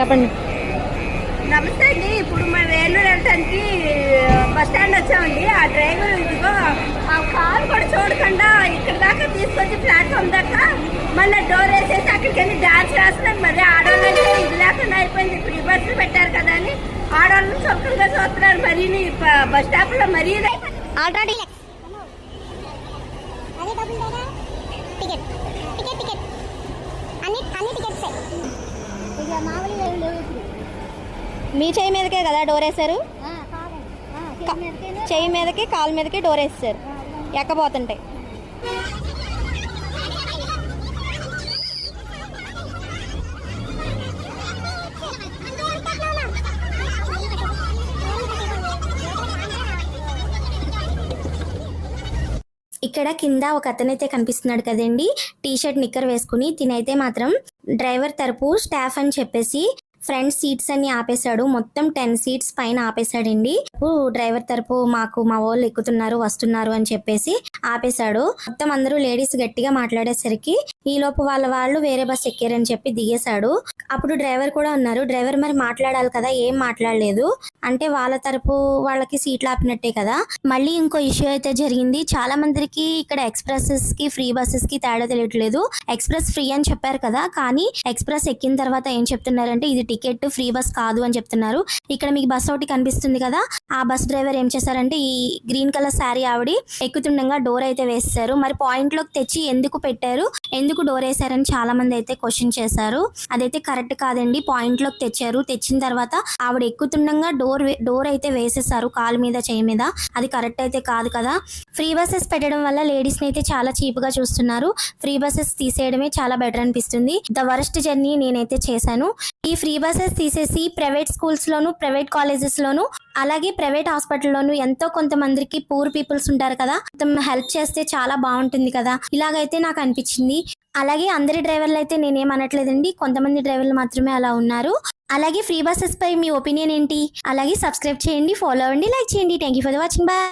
చెప్పండి. నమస్తే అండి. ఇప్పుడు మా వేలూరు వెళ్ళటానికి బస్ స్టాండ్ వచ్చామండి. ఆ డ్రైవర్ ఇదిగో ఆ కార్ కూడా చూడకుండా ఇక్కడ దాకా తీసుకొచ్చి ప్లాట్ఫామ్ దాకా మళ్ళీ డోర్ వేసేసి అక్కడికి వెళ్ళి డాన్స్ వేస్తున్నాడు మరి ఆడవాళ్ళంటే ఇది లేకుండా అయిపోయింది. ఫ్రీ బస్సులు పెట్టారు కదా అని ఆడవాళ్ళని చొక్కలుగా చూస్తున్నారు. మరీ బస్ స్టాప్లో మరీ టికెట్ టికెట్ టికెట్ అన్ని అన్ని టికెట్స్ ఇక మామూలుగా ఏం లేవు ఇప్పుడు మీ చేయి మీదకే కదా డోర్ వేసారు ఆ, కాదండి. ఆ, చేయి మీదకేనే చేయి మీదకి కాలు మీదకి డోర్ వేస్తారు. ఎక్కబోతుంటాయి ఇక్కడ కింద ఒక అతనైతే కనిపిస్తున్నాడు కదండి. టీ షర్ట్ నిక్కర్ వేసుకుని తినైతే మాత్రం డ్రైవర్ తరపు స్టాఫ్ అని చెప్పేసి ఫ్రంట్ సీట్స్ అన్ని ఆపేశాడు. మొత్తం టెన్ సీట్స్ పైన ఆపేశాడండి. డ్రైవర్ తరపు మాకు మా వాళ్ళు ఎక్కుతున్నారు వస్తున్నారు అని చెప్పేసి ఆపేశాడు. మొత్తం అందరూ లేడీస్ గట్టిగా మాట్లాడేసరికి ఈ లోపు వాళ్ళ వాళ్ళు వేరే బస్ ఎక్కారని చెప్పి దిగేశాడు. అప్పుడు డ్రైవర్ కూడా ఉన్నారు. డ్రైవర్ మరి మాట్లాడాలి కదా ఏం మాట్లాడలేదు. అంటే వాళ్ళ తరపు వాళ్ళకి సీట్లు ఆపినట్టే కదా. మళ్ళీ ఇంకో ఇష్యూ అయితే జరిగింది. చాలా మందికి ఇక్కడ ఎక్స్ప్రెసెస్కి ఫ్రీ బస్సెస్కి తేడా తెలియట్లేదు. ఎక్స్ప్రెస్ ఫ్రీ అని చెప్పారు కదా కానీ ఎక్స్ప్రెస్ ఎక్కిన తర్వాత ఏం చెప్తున్నారంటే ఇది టికెట్ ఫ్రీ బస్ కాదు అని చెప్తున్నారు. ఇక్కడ మీకు బస్ ఒకటి కనిపిస్తుంది కదా ఆ బస్ డ్రైవర్ ఏం చేశారంటే ఈ గ్రీన్ కలర్ శారీ ఆవిడ ఎక్కుతుండగా డోర్ అయితే వేస్తారు మరి పాయింట్లోకి తెచ్చి ఎందుకు పెట్టారు ఎందుకు డోర్ వేశారని చాలా మంది అయితే క్వశ్చన్ చేశారు. అదైతే కరెక్ట్ కాదండి పాయింట్లోకి తెచ్చారు. తెచ్చిన తర్వాత ఆవిడ ఎక్కుతుండగా డోర్ డోర్ డోర్ అయితే వేసేసారు కాలు మీద చేయి మీద. అది కరెక్ట్ అయితే కాదు కదా. ఫ్రీ బస్సెస్ పెట్టడం వల్ల లేడీస్ని అయితే చాలా చీప్గా చూస్తున్నారు. ఫ్రీ బస్సెస్ తీసేయడమే చాలా బెటర్ అనిపిస్తుంది. ద వరస్ట్ జర్నీ నేనైతే చేశాను. ఈ ఫ్రీ బస్సెస్ తీసేసి ప్రైవేట్ స్కూల్స్ లోను ప్రైవేట్ కాలేజెస్ లోను అలాగే ప్రైవేట్ హాస్పిటల్లోను ఎంతో కొంతమందికి పూర్ పీపుల్స్ ఉంటారు కదా. మొత్తం హెల్ప్ చేస్తే చాలా బాగుంటుంది కదా. ఇలాగైతే నాకు అనిపించింది. అలాగే అందరి డ్రైవర్లు అయితే నేనేం అనట్లేదండి. కొంతమంది డ్రైవర్లు మాత్రమే అలా ఉన్నారు. అలాగే ఫ్రీ బస్సెస్ పై మీ ఒపీనియన్ ఏంటి? అలాగే సబ్స్క్రైబ్ చేయండి ఫాలో అవ్వండి లైక్ చేయండి. Thank you for watching bye